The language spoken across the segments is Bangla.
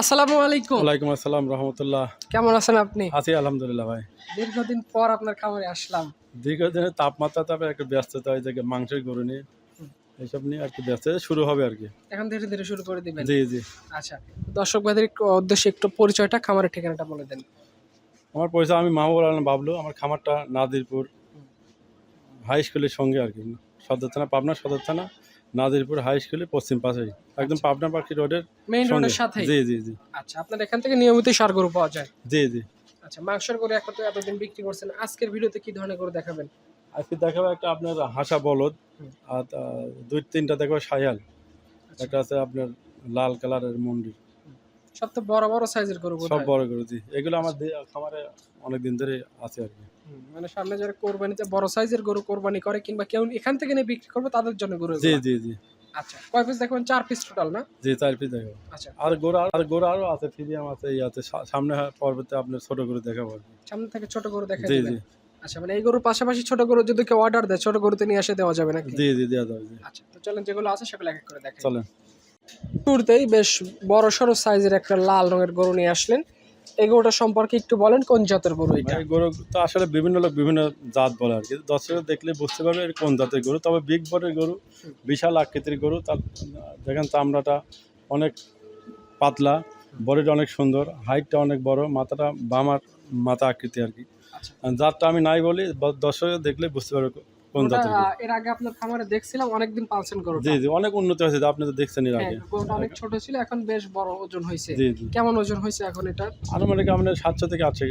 আসসালামু আলাইকুম। ওয়ালাইকুম আসসালাম রহমতুল্লাহ। কেমন আছেন আপনি? আছি আলহামদুলিল্লাহ ভাই। দীর্ঘদিন পর আপনার খামারে আসলাম। দীর্ঘদিনের তাপমাত্রা তারপরে একটু ব্যস্ততা ওই জায়গায় মাংসের গরু নিয়ে এইসব নিয়ে আর কি ব্যস্ত শুরু হবে আর কি এখন ধীরে ধীরে শুরু করে দিবেন। জি জি। আচ্ছা দর্শক ভাইদের উদ্দেশ্যে একটু পরিচয়টা খামারের ঠিকানাটা বলে দেন। আমার পয়সা আমি মাহবুব আলম বাবলু আমার খামারটা নাদিরপুর হাই স্কুলের সঙ্গে আর কি সদর থানা পাবনা সদর থানা নাদিরপুর হাই স্কুলের পশ্চিম পাশেই একদম পাবনা পাখি রোডের মেইন রোডের সাথে জি জি জি। আচ্ছা আপনার এখান থেকে নিয়মিত সার গরু পাওয়া যায়? জি জি। আচ্ছা মাংসের গরু একটা তো এতদিন বিক্রি করছেন আজকের ভিডিওতে কি ধরনের গরু দেখাবেন? আজকে দেখাবো একটা আপনার হাসা বলদ আর দুই তিনটা দেখাবো সায়াল আচ্ছা। একটা আছে আপনার লাল কালারের মন্দির। সব তো বড় বড় সাইজের গরু সব বড় গরু জি। এগুলো আমার খামারে অনেক দিন ধরে আছে আর কি। মানে সামনে যারা কোরবানিতে বড় সাইজের গরু কোরবানি করে কিংবা কেউ এখান থেকে নিয়ে বিক্রি করবে তাদের জন্য গরু জি জি জি। আচ্ছা কয় পিস দেখবেন চার পিস টোটাল না? জি চার পিস আচ্ছা। আর গরু আর- আছে আছে এই আছে। সামনে পর্বতে আপনার ছোট গরু আর কি সামনে থেকে ছোট গরু দেখা জি জি। আচ্ছা মানে এই গরুর পাশাপাশি ছোট গরু যদি কেউ অর্ডার দেয় ছোট গরুতে নিয়ে এসে দেওয়া যাবে নাকি? জি জি দেওয়া যাবে আচ্ছা তো চলেন যেগুলো আছে সেগুলো এক এক করে দেখেন চলেন। শুরুতেই বেশ বড় সড়ো সাইজের একটা লাল রঙের গরু নিয়ে আসলেন। এই গরুটা সম্পর্কে একটু বলেন কোন জাতের গরু এটা? এই গরু তো আসলে বিভিন্ন লোক বিভিন্ন জাত বলে আর কি। দর্শকরা দেখলে বুঝতে পারবে এর কোন জাতের গরু। তবে বিগ বড়ের গরু বিশাল আকৃতির গরু তার দেখেন চামড়াটা অনেক পাতলা বডিটা অনেক সুন্দর হাইটটা অনেক বড় মাথাটা বামার মাথা আকৃতি আর কি। আচ্ছা। জাতটা আমি নাই বলি ব- দর্শক দেখলে বুঝতে পারবে কোন জাতের গরু? এর আগে আপনার খামারে দেখছিলাম অনেকদিন পালছেন গরুটা। জি জি অনেক উন্নত হয়েছে আপনি তো দেখছেন এর হ্যাঁ, আগে। গরুটা অনেক ছোট ছিল এখন বেশ বড় ওজন হয়েছে। জি জি। কেমন ওজন হয়েছে এখন এটা আনুমানিক আপনার সাতশো থেকে আটশো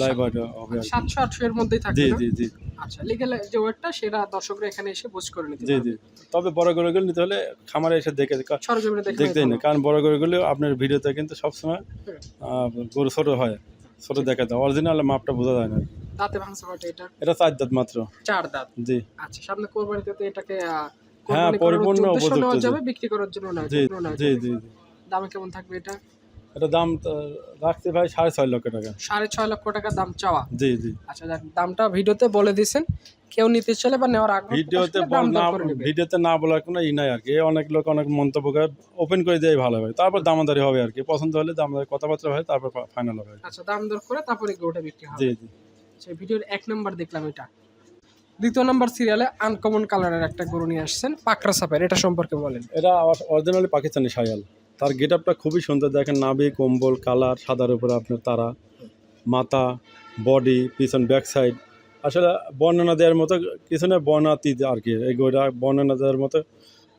লাইভ হবে আর কি। সাতশো আটশো এর মধ্যেই থাকবে জি জি জি। আচ্ছা লিগেল যে ওয়েটটা সেটা দর্শকরা এখানে এসে বুঝ করে নিতে জি জি। তবে বড় গরুগুলো নিতে হলে খামারে এসে দেখে সরজমিনে দেখে দেখতেই না কারণ বড় গরু গুলো আপনার ভিডিওতে কিন্তু সবসময় আহ, গরু ছোট হয় ছোট দেখা যায় অরিজিনাল মাপটা বোঝা যায় না। দাঁতে ভাঙছে কয়টা এটা? এটা চার দাঁত মাত্র। চার দাঁত? জি। আচ্ছা সামনে কোরবানিতে তো এটাকে হ্যাঁ, পরিপূর্ণ উপযুক্ত, যাবে বিক্রি করার জন্য নেওয়া জি জি জি দামে কেমন থাকবে এটা? এটা দাম তো রাখছি ভাই সাড়ে ছয় লক্ষ টাকা। সাড়ে ছয় লক্ষ টাকা দাম চাওয়া? জি জি। আচ্ছা দামটা ভিডিওতে বলে দিয়েছেন কেউ নিতে চাইলে বা নেওয়ার আগ্রহ ভিডিওতে না ভিডিওতে না বলার কোনো ই নাই আর কি। অনেক লোক অনেক মন্তব্য করে ওপেন করে দেয় ভালো হয়। তারপর দামাদারি হবে আর কি। পছন্দ হলে দামাদারি কথাবার্তা হয় তারপর ফাইনাল হবে। আচ্ছা দাম দর করে তারপরে গরুটা বিক্রি হবে। জি জি। সেই ভিডিওর এক নম্বর দেখলাম এটা। দ্বিতীয় নাম্বার সিরিয়ালে আনকমন কালারের একটা গরু নিয়ে আসছেন পাকড়া সাপের এটা সম্পর্কে বলেন। এটা অরিজিনালি পাকিস্তানি শায়াল। তার গেট আপটা খুবই সুন্দর দেখেন নাভি কম্বল কালার সাদার উপরে আপনার তারা মাথা বডি পিছন ব্যাক সাইড আসলে বর্ণনা দেওয়ার মতো কিছু না বর্ণাতীত আর কি এই গরুটা বর্ণনা দেওয়ার মতো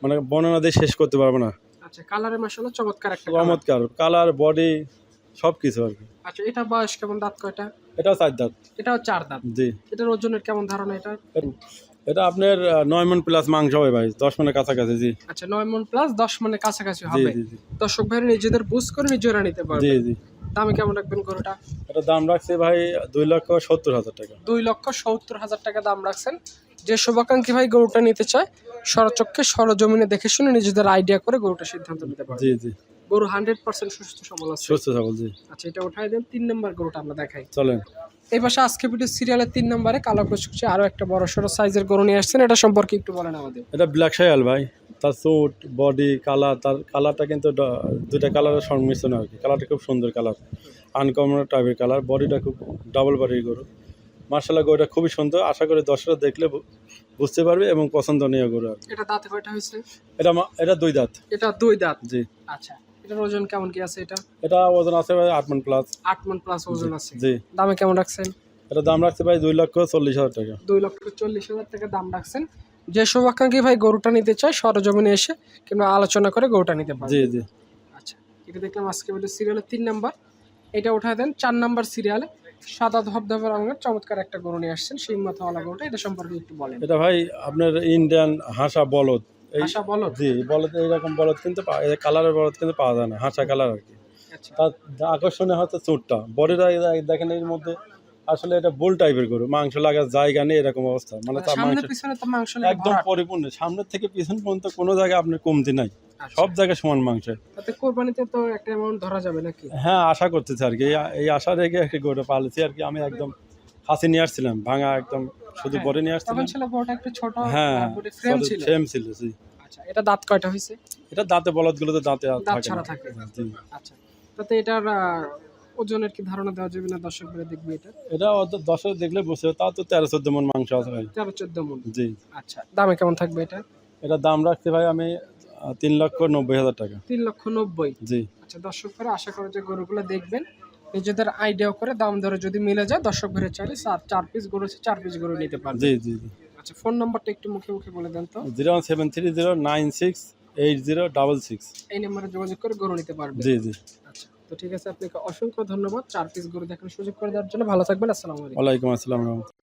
মানে বর্ণনা দিয়ে শেষ করতে পারব না। আচ্ছা কালারের মাসাল্লাহ চমৎকার একটা চমৎকার কালার বডি সব কিছু আর কি। আচ্ছা এটা বয়স কেমন দাঁত কয়টা? এটাও চার দাঁত। এটাও চার দাঁত। জি। এটার ওজনের কেমন ধারণা এটা? এটা আপনার নয় মন প্লাস মাংস হবে ভাই দশ মনের কাছাকাছি জি। আচ্ছা নয় মন প্লাস দশ মনের কাছাকাছি জি হবে। জি জি। দর্শক ভাইরা নিজেদের বুঝ করে নিজেরা নিতে জি পারবে। জি দামে কেমন রাখবেন গরুটা? এটা দাম রাখছে ভাই দুই লক্ষ সত্তর হাজার টাকা। দুই লক্ষ সত্তর হাজার টাকা দাম রাখছেন। যে শুভাকাঙ্ক্ষী ভাই গরুটা নিতে চায় সরচক্ষে সরজমিনে দেখে শুনে নিজেদের আইডিয়া করে গরুটা সিদ্ধান্ত নিতে পারে জি জি। গরু হান্ড্রেড পার্সেন্ট সুস্থ সবল আছে। সুস্থ সবল জি। আচ্ছা এটা উঠাই দেন তিন নম্বর গরুটা আমরা দেখাই। চলেন। এই পাশে আজকে ভিডিও সিরিয়ালের তিন নম্বরে কালো কুচকুচে আরও একটা বড় সড়ো সাইজের গরু নিয়ে আসছেন। এটা সম্পর্কে একটু বলেন আমাদের। এটা ব্ল্যাক শায়াল ভাই। তার স্যুট বডি কালার তার কালারটা কিন্তু দুইটা কালারের সংমিশ্রণ আর কি। কালারটা খুব সুন্দর কালার আনকমন টাইপের কালার বডিটা খুব ডাবল বডির গরু। মার্শাল্লাহ গরুটা খুবই সুন্দর। আশা করি দর্শকরা দেখলে বুঝতে পারবে এবং পছন্দনীয় গরু আর। এটা দাঁতে কয়টা হয়েছে? এটা এটা দুই দাঁত। এটা দুই দাঁত। জি। আচ্ছা। এটার ওজন কেমন কি আছে এটা? এটা ওজন আছে ভাই আট মন প্লাস আট মন প্লাস ওজন আছে। জি। দামে কেমন রাখছেন? এটা দাম রাখছে ভাই দুই লক্ষ চল্লিশ হাজার টাকা। দুই লক্ষ চল্লিশ হাজার টাকা দাম রাখছেন। যে শুভাকাঙ্ক্ষী ভাই গরুটা নিতে চায় সরজমিনে এসে কিংবা আলোচনা করে গরুটা নিতে পারে জি জি। আচ্ছা এটা দেখলাম আজকে ভিডিও সিরিয়ালের তিন নাম্বার। এটা উঠায় দেন চার নাম্বার সিরিয়ালে সাদা ধবধবে রঙের চমৎকার একটা গরু নিয়ে আসছেন সেই মাথাওয়ালা গরুটা। এটা সম্পর্কে একটু বলেন। এটা ভাই আপনার ইন্ডিয়ান হাঁসা বলদ। এই আশা বলো জি বলদ এইরকম বলদ কিন্তু কালারের বলদ কিন্তু পাওয়া যায় না হাঁসা কালার আর কি। আচ্ছা। তার যা আকর্ষণীয় হচ্ছে চোটটা বডিটা দেখেন এর মধ্যে আসলে এটা বুল টাইপের গরু মাংস লাগার জায়গা নেই এরকম অবস্থা। মানে তার মাংস মাংস একদম পরিপূর্ণ। সামনের থেকে পিছন পর্যন্ত কোনো জায়গায় আপনার কমতি নাই। আচ্ছা। সব জায়গায় সমান মাংস তাতে কোরবানিতে তো একটা অ্যামাউন্ট ধরা যাবে নাকি? হ্যাঁ আশা করতেছি আর কি। এই- আশা রেখে একটি গরুটা পালেছি আর কি। আমি একদম হাসি নিয়ে আসছিলাম ভাঙা একদম শুধু হ্যাঁ, বডি নিয়ে তখন আসছিলাম ছিল গরুটা একটু ছোট হ্যাঁ ফ্রেম ছিল। সেম ছিল জি। আচ্ছা এটা দাঁত কয়টা হয়েছে এটা দাঁতে বলদগুলো তো দাঁতে দাঁত ছাড়া থাকে। জি। আচ্ছা তাতে এটার ওজনের কি ধারণা দেওয়া যাবে না দর্শক করে দেখবে এটা? এটা অত দশক দেখলে বসে তা তো তেরো চোদ্দ মন মাংস আছে ভাই। তেরো চোদ্দ মন। জি। আচ্ছা দামে কেমন থাকবে এটা? এটা দাম রাখতে ভাই আমি তিন লক্ষ নব্বই হাজার টাকা। তিন লক্ষ নব্বই। জি। আচ্ছা দর্শক করে আশা করো যে গরুগুলো দেখবেন নিজেদের আইডিয়া করে দাম ধরে যদি মিলে যায় দর্শক ঘরে চাইলে স্যার চার পিস গরু আছে চার পিস গরু নিতে পারবে। জি জি জি। আচ্ছা ফোন নাম্বারটা একটু মুখে মুখে বলে দেন তো। Zero one seven three zero nine six eight zero double six. এই নাম্বারে যোগাযোগ করে গরু নিতে পারবে। জি জি। আচ্ছা তো ঠিক আছে আপনাকে অসংখ্য ধন্যবাদ। চার পিস গরু দেখার সুযোগ করে দেওয়ার জন্য। ভালো থাকবেন আসসালামু আলাইকুম। ওয়ালাইকুম আসসালাম